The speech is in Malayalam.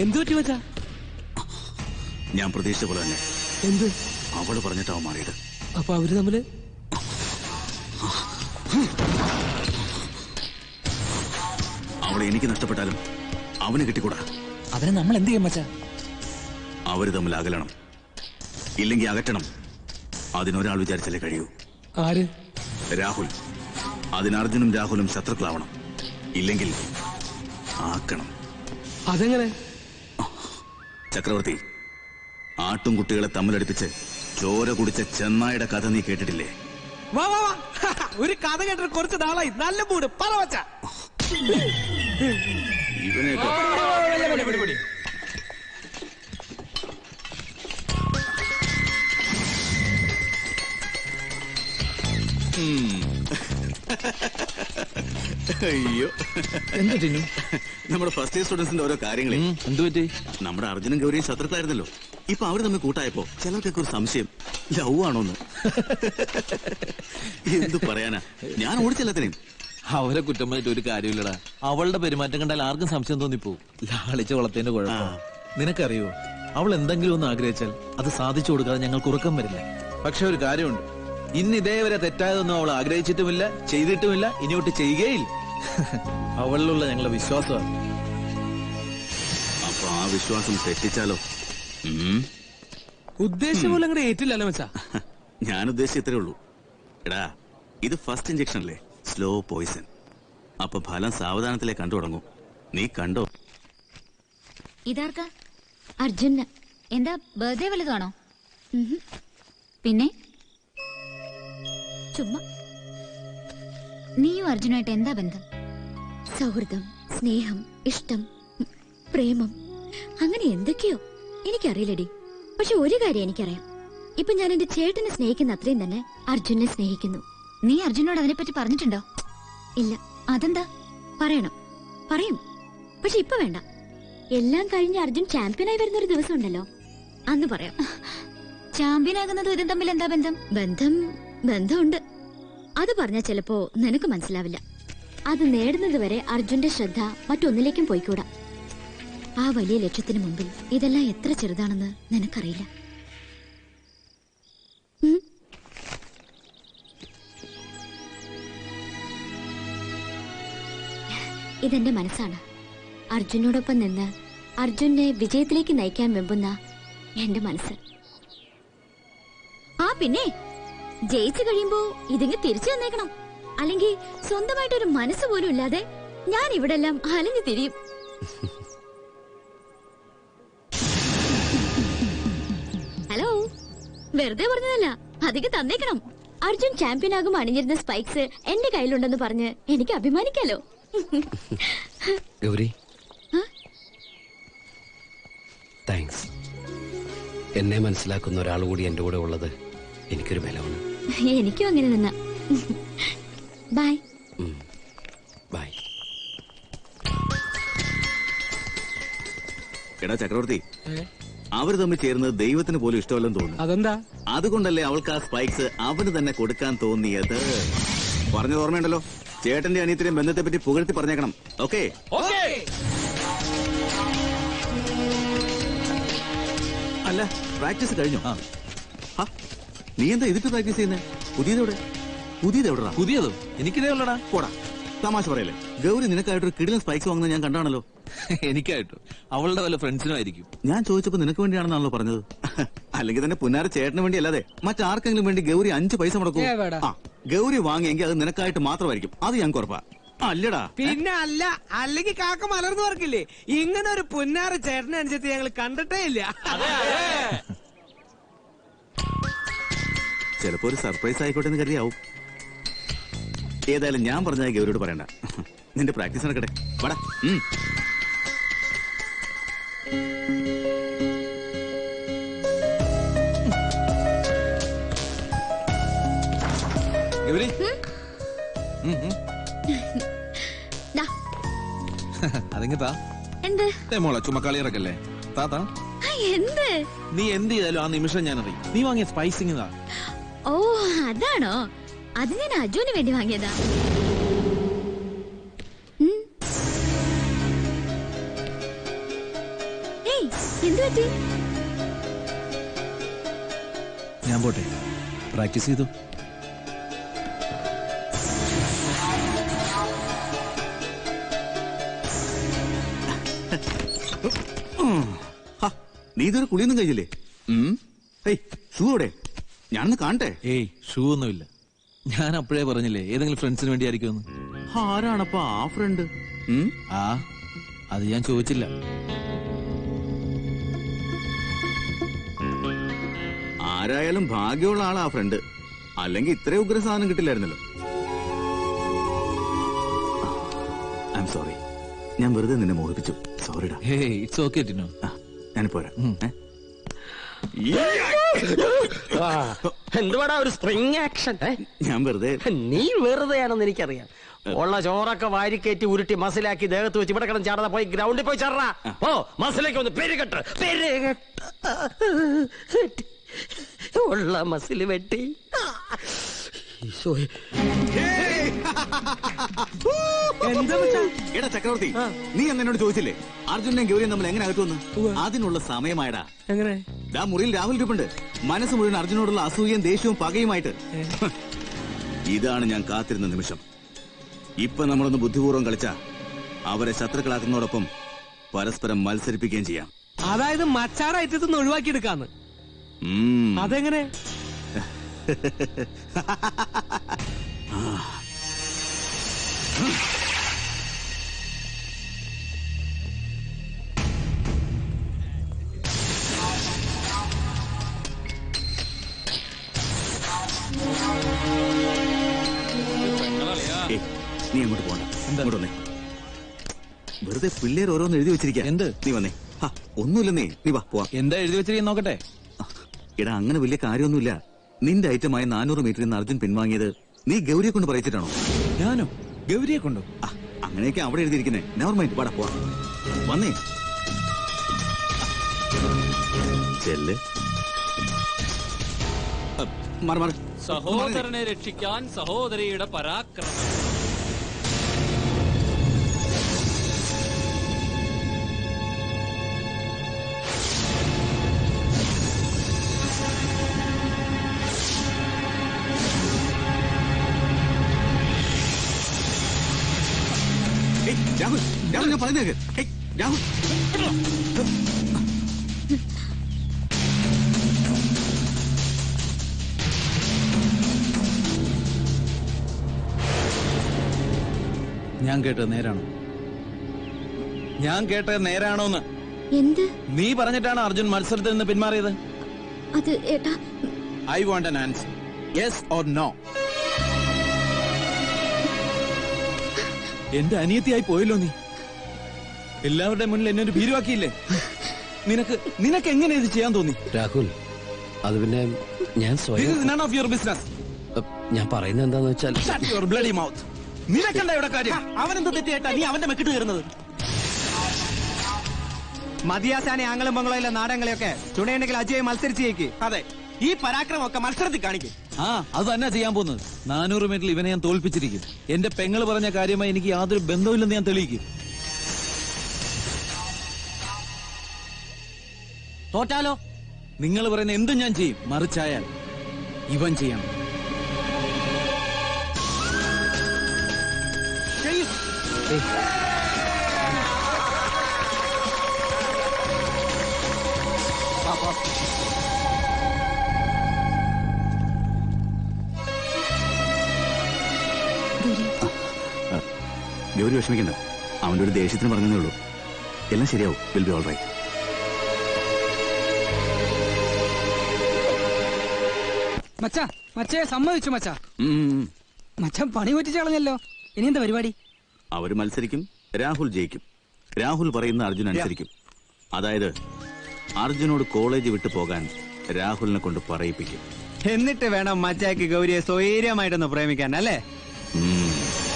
എന്തു പറ്റി മച്ചാ? ഞാൻ പ്രതീക്ഷിച്ച പോലെ തന്നെ. എന്ത്? അവൾ പറഞ്ഞിട്ടാവും മാറിയത്. അപ്പൊ അവർ തമ്മിൽ? അവളെ എനിക്ക് നഷ്ടപ്പെട്ടാലും അവന് കിട്ടിക്കൂടാ. അവനെ നമ്മൾ എന്ത് ചെയ്യും മച്ചാ? അവർ തമ്മിൽ അകലണം. ഇല്ലെങ്കിൽ അകറ്റണം. അതിനൊരാൾ വിചാരിച്ചാലേ കഴിയൂ. ആര്? രാഹുൽ. അതിന് അർജുനും രാഹുലും ശത്രുക്കളാവണം. ഇല്ലെങ്കിൽ ആക്കണം. അതെങ്ങനെ? ചക്രവർത്തി ആട്ടും കുട്ടികളെ തമ്മിലടിപ്പിച്ച് ചോര കുടിച്ച ചെന്നായുടെ കഥ നീ കേട്ടിട്ടില്ലേ വാ വാ വാ ഒരു കഥ കേട്ടിട്ട് കുറച്ച് നാളായി നല്ല മൂട് പറ മച്ചാ ഇവനെയൊക്കെ അയ്യോ എന്താ നമ്മുടെ ഫസ്റ്റ് ഇയർ സ്റ്റുഡൻസിന്റെ ഓരോ കാര്യങ്ങളെ. എന്തു പറ്റി? നമ്മുടെ അർജുനും ഗൗരിയും ശത്രുക്കളായിരുന്നല്ലോ. ഇപ്പൊ അവർ തമ്മിൽ കൂട്ടായപ്പോ ചിലർക്കൊക്കെ ഒരു സംശയം. ലവ് ആണോന്ന് എന്തു പറയാനാ? ഞാൻ ഓടിച്ചെല്ലാത്തിനെയും അവരെ കുറ്റം പറഞ്ഞിട്ട് ഒരു കാര്യമില്ലടാ. അവളുടെ പെരുമാറ്റം കണ്ടാൽ ആർക്കും സംശയം തോന്നിപ്പോ ലാളിച്ച വളത്തിന്റെ കുഴപ്പം. നിനക്കറിയോ? അവൾ എന്തെങ്കിലും ഒന്ന് ആഗ്രഹിച്ചാൽ അത് സാധിച്ചു കൊടുക്കാതെ ഞങ്ങൾക്ക് ഉറക്കം വരില്ല. പക്ഷെ ഒരു കാര്യമുണ്ട്. ഇന്ന് ഇതേവരെ തെറ്റായതൊന്നും അവൾ ആഗ്രഹിച്ചിട്ടുമില്ല ചെയ്തിട്ടുമില്ല ഇനിയോട്ട് ചെയ്യുകയില്ല. അവളിലുള്ള ഞങ്ങളുടെ വിശ്വാസമാണ്. അപ്പൊ ആ വിശ്വാസം തെറ്റിച്ചാലോ? ഉദ്ദേശം പോലെ അങ്ങോട്ട് ഏറ്റില്ലല്ലോ മച്ചാ. ഞാൻ ഉദ്ദേശിച്ച ഇത്രേ ഉള്ളൂ. എടാ ഇത് ഫസ്റ്റ് ഇഞ്ചക്ഷൻ അല്ലേ? സ്ലോ പോയിസൺ അപ്പൊ ഫലം സാവധാനത്തിലേ കണ്ടു തുടങ്ങും. നീ കണ്ടോ? ഇതാർക്കാ? അർജുന്. എന്താ ബർത്ത്ഡേ വലുതാണോ? പിന്നെ? ചുമ്മാ. നീയും അർജുനായിട്ട് എന്താ ബന്ധം? സൗഹൃദം സ്നേഹം ഇഷ്ടം പ്രേമം അങ്ങനെ എന്തൊക്കെയോ എനിക്കറിയില്ലടി. പക്ഷെ ഒരു കാര്യം എനിക്കറിയാം. ഇപ്പൊ ഞാൻ എന്റെ ചേട്ടനെ സ്നേഹിക്കുന്ന അത്രയും തന്നെ അർജുനെ സ്നേഹിക്കുന്നു. നീ അർജുനോട് അതിനെപ്പറ്റി പറഞ്ഞിട്ടുണ്ടോ? ഇല്ല. അതെന്താ? പറയണം. പറയും. പക്ഷെ ഇപ്പൊ വേണ്ട. എല്ലാം കഴിഞ്ഞ് അർജുൻ ചാമ്പ്യനായി വരുന്ന ഒരു ദിവസം ഉണ്ടല്ലോ അന്ന് പറയാം. ചാമ്പ്യൻ ആകുന്നതും ഇതും തമ്മിൽ എന്താ ബന്ധം? ബന്ധം ബന്ധമുണ്ട്. അത് പറഞ്ഞാൽ ചിലപ്പോ നിനക്ക് മനസ്സിലാവില്ല. അത് നേടുന്നതുവരെ അർജുന്റെ ശ്രദ്ധ മറ്റൊന്നിലേക്കും പോയിക്കൂടാ. ആ വലിയ ലക്ഷ്യത്തിന് മുമ്പിൽ ഇതെല്ലാം എത്ര ചെറുതാണെന്ന് നിനക്കറിയില്ല. ഇതെന്റെ മനസ്സാണ്. അർജുനോടൊപ്പം നിന്ന് അർജുനെ വിജയത്തിലേക്ക് നയിക്കാൻ വെമ്പുന്ന എന്റെ മനസ്സ്. ആ പിന്നെ ജയിച്ചു കഴിയുമ്പോ ഇതിങ്ങ് തിരിച്ചു തന്നേക്കണം. അല്ലെങ്കിൽ സ്വന്തമായിട്ടൊരു മനസ്സ് പോലും ഇല്ലാതെ ഞാൻ ഇവിടെ എല്ലാം അലഞ്ഞു തിരിയും. ഹലോ വെറുതെ പറഞ്ഞതല്ല അധികം തന്നേക്കണം. അർജുൻ ചാമ്പ്യൻ ആകും അണിഞ്ഞിരുന്ന സ്പൈക്സ് എന്റെ കയ്യിലുണ്ടെന്ന് പറഞ്ഞ് എനിക്ക് അഭിമാനിക്കാലോ. ഗൗരി. താങ്ക്സ് എന്നെ മനസ്സിലാക്കുന്ന ഒരാൾ കൂടി എന്റെ കൂടെ ഉള്ളത് എനിക്കൊരു ബലമാണ്. എനിക്കും അങ്ങനെ നിന്ന. ബൈ ബൈ എടാ ചക്രവർത്തി. അവർ തമ്മിൽ ചേർന്നത് ദൈവത്തിന് പോലും ഇഷ്ടമല്ലെന്ന് തോന്നുന്നു. അതെന്താ? അതുകൊണ്ടല്ലേ അവൾക്ക് ആ സ്പൈക്സ് അവന് തന്നെ കൊടുക്കാൻ തോന്നിയത്? പറഞ്ഞത് ഓർമ്മയുണ്ടല്ലോ? ചേട്ടന്റെ അനിയത്തിനെയും ബന്ധത്തെ പറ്റി പുകഴ്ത്തി പറഞ്ഞേക്കണം. ഓക്കെ? അല്ല പ്രാക്ടീസ് കഴിഞ്ഞോ? ഹ, നീ എന്താ ഇതിട്ട് പ്രാക്ടീസ് ചെയ്യുന്നത് പുതിയതെവിടെ പുതിയതെവിടാ പുതിയതോ. എനിക്കിതേ ഉള്ളടാ പോടാ. തമാശ പറയല്ലേ. ഗൗരി നിനക്കായിട്ടൊരു കിടിലൻ സ്പൈക്സ് വാങ്ങുന്നത് ഞാൻ കണ്ടാണല്ലോ. എനിക്കായിട്ടോ. അവളുടെ വല്ല ഫ്രണ്ട്സിനും ആയിരിക്കും. ഞാൻ ചോദിച്ചപ്പോ നിനക്ക് വേണ്ടിയാണെന്നാണല്ലോ പറഞ്ഞത്. അല്ലെങ്കിൽ തന്നെ പുന്നാര ചേട്ടന് വേണ്ടി അല്ലാതെ മറ്റാർക്കെങ്കിലും വേണ്ടി ഗൗരി അഞ്ച് പൈസ മുടക്കും. ആ ഗൗരി വാങ്ങിയെങ്കിൽ അത് നിനക്കായിട്ട് മാത്രമായിരിക്കും. അത് ഞാൻ കുറപ്പാ അല്ലടാ. പിന്നെ അല്ല അല്ലെങ്കിൽ കാക്ക മലർന്നു വർക്കില്ലേ ഇങ്ങനെ ഒരു പുന്നാര ചേട്ടനുസരിച്ച് ഞങ്ങൾ കണ്ടിട്ടേ ഇല്ല. ചിലപ്പോ ഒരു സർപ്രൈസ് ആയിക്കോട്ടെ എന്ന് കരുതിയാവും. ഏതായാലും ഞാൻ പറഞ്ഞ ഗൗരിയോട് പറയണ്ട. നിന്റെ പ്രാക്ടീസ് നടക്കട്ടെ. വട. ഗൗരി. എന്ത്? മോളെ എന്ത്? നീ എന്ത് ചെയ്താലും ആ നിമിഷം ഞാൻ അറിയും നീ വാങ്ങിയ സ്പൈസിങ് ഓ അതാണോ? അത് ഞാൻ അജുവിന് വേണ്ടി വാങ്ങിയതാ. പറ്റി? ഞാൻ പോട്ടെ. പ്രാക്ടീസ് ചെയ്തു. ഹ, നീ ഇതൊരു കുളിയൊന്നും കഴിഞ്ഞില്ലേ? ഷൂ അവിടെ ഞാനൊന്ന് കാണട്ടെ. ഏയ് ഷൂ ഒന്നുമില്ല. ഞാൻ അപ്പോഴേ പറഞ്ഞില്ലേ ഏതെങ്കിലും ഫ്രണ്ട്സിന് വേണ്ടി ആയിരിക്കും ആരാണപ്പാ ആ ഫ്രണ്ട് ആ അത് ഞാൻ ചോദിച്ചില്ല. ആരായാലും ഭാഗ്യമുള്ള ആളാ ആ ഫ്രണ്ട് അല്ലെങ്കിൽ ഇത്രയും ഉഗ്ര സാധനം കിട്ടില്ലായിരുന്നല്ലോ. ഐ എം സോറി ഞാൻ വെറുതെ നിന്നെ മോഹിപ്പിച്ചു. സോറിടാ ഇറ്റ്സ് ഓക്കെ ടിനോ ഞാൻ ഏ? എന്തുവാടാ ഒരു സ്പ്രിങ് ആക്ഷൻ ഞാൻ വെറുതെ നീ വെറുതെയാണെന്ന് എനിക്കറിയാം. ഉള്ള ചോറൊക്കെ വാരിക്കേറ്റി ഉരുട്ടി മസിലാക്കി ദേഹത്ത് വെച്ച് ഇവിടെ കിടന്ന് ചാടാ പോയി ഗ്രൗണ്ടിൽ പോയി ചാടാ ഓ മസിലേക്ക് ഒന്ന് പെരുകെട്ട്. പെരുകെട്ട്. ഉള്ള മസിൽ വെട്ടി. ഈശോയെ. എന്താ മച്ചാ? എടാ ചക്രവർത്തി നീ അന്ന് എന്നോട് ചോദിച്ചില്ലേ? അർജുനും ഗൗരിയും നമ്മൾ എങ്ങനെ അകറ്റുവന്ന് അതിനുള്ള സമയമായടാ. എങ്ങനെ? ദാ മുറിയിൽ രാഹുൽ ഇരിപ്പുണ്ട്. മനസ്സ് മുഴുവൻ അർജുനോടുള്ള അസൂയയും ദേഷ്യവും പകയുമായിട്ട്. ഇതാണ് ഞാൻ കാത്തിരുന്ന നിമിഷം. ഇപ്പൊ നമ്മളൊന്ന് ബുദ്ധിപൂർവം കളിച്ച അവരെ ശത്രുക്കളാക്കുന്നതോടൊപ്പം പരസ്പരം മത്സരിപ്പിക്കുകയും ചെയ്യാം. അതായത് മച്ചാടെ ഒഴിവാക്കി എടുക്കാന്ന് ഉം. അതെങ്ങനെ? നീ അങ്ങോട്ട് പോണ്ട. ഇങ്ങോട്ട് വന്നേ. വെറുതെ പിള്ളേർ ഓരോന്ന് എഴുതി വെച്ചിരിക്കുക എന്ത്? നീ വന്നേ. ആ ഒന്നുമില്ല നീ നീ വാ പോവാ. എന്താ എഴുതി വെച്ചിരിക്കുന്ന നോക്കട്ടെ? എടാ അങ്ങനെ വലിയ കാര്യമൊന്നുമില്ല. നിന്റെ ഐറ്റമായ നാനൂറ് മീറ്ററിൽ നിന്ന് അർജുൻ പിൻവാങ്ങിയത് നീ ഗൗരിയെ കൊണ്ട് പറയിച്ചിട്ടാണോ? ഞാനോ? ഗൗരിയെ കൊണ്ടു? ആ, അങ്ങനെയൊക്കെ അവിടെ എഴുതിയിരിക്കുന്നേ. നെവർ മൈൻഡ് പാടാ പോവാ. വന്നേ. ചെല്ല്. സഹോദരനെ രക്ഷിക്കാൻ സഹോദരിയുടെ പരാക്രമം. ഞാൻ പറഞ്ഞേക്ക് രാഹുൽ. ഞാൻ കേട്ടത് നേരാണോ? ഞാൻ കേട്ടത് നേരാണോന്ന്? എന്ത്? നീ പറഞ്ഞിട്ടാണ് അർജുൻ മത്സരത്തിൽ നിന്ന് പിന്മാറിയത്? അത് ഏട്ടാ. I want an answer yes or no എന്റെ അനിയത്തിയായി പോയല്ലോ നീ. എല്ലാവരുടെ മുന്നിൽ എന്നെ ഒരു ഭീരുവാക്കിയില്ലേ? നിനക്ക് നിനക്ക് എങ്ങനെ ഇത് ചെയ്യാൻ തോന്നി? രാഹുൽ അത് പിന്നെ ഞാൻ സ്വയം ഓഫ് യുവർ ബിസിനസ്. ഞാൻ പറയുന്നത് എന്താന്ന് വെച്ചാൽ യുവർ ബ്ലഡി മൗത്ത്. നിനക്കെന്താ ഇവിടെ കാര്യം. അവനെന്ത് തെറ്റിയേട്ടാ നീ അവന്റെ മെക്കിട്ട് കയറുന്നത്? മതിയാസാനെ ആംഗളം ബംഗളയിലെ നാടകങ്ങളെയൊക്കെ ചുണയുണ്ടെങ്കിൽ അജയ് മത്സരിച്ചേക്ക് അതെ. ഈ പരാക്രമം ഒക്കെ മത്സരത്തിൽ കാണിക്കും. ആ അത് തന്നെ ചെയ്യാൻ പോകുന്നത്. നാനൂറ് മീറ്ററിൽ ഇവനെ ഞാൻ തോൽപ്പിച്ചിരിക്കും. എന്റെ പെങ്ങൾ പറഞ്ഞ കാര്യമായി എനിക്ക് യാതൊരു ബന്ധവുമില്ലെന്ന് ഞാൻ തെളിയിക്കും. തോറ്റാലോ? നിങ്ങൾ പറയുന്ന എന്തും ഞാൻ ചെയ്യും. മറിച്ചായാൽ ഇവൻ ചെയ്യണം ഗൗരി വിഷമിക്കണ്ട. അവന്റെ ഒരു ദേഷ്യത്തിന് പറഞ്ഞതേ ഉള്ളൂ. എല്ലാം ശരിയാവും. വിൽ ബി ഓൾ റൈറ്റ് മച്ചാ മച്ചയെ സമ്മതിച്ചു മച്ചാ. മച്ചാൻ പണി പറ്റിച്ചു കളഞ്ഞല്ലോ. ഇനി എന്താ പരിപാടി? അവർ മത്സരിക്കും രാഹുൽ ജയിക്കും. രാഹുൽ പറയുന്ന അർജുൻ അനുസരിക്കും. അതായത് അർജുനോട് കോളേജ് വിട്ടു പോകാൻ രാഹുലിനെ കൊണ്ട് പറയിപ്പിക്കും. എന്നിട്ട് വേണം മച്ചാക്ക് ഗൗരിയെ സ്വൈര്യമായിട്ടൊന്ന് പ്രേമിക്കാൻ അല്ലേ?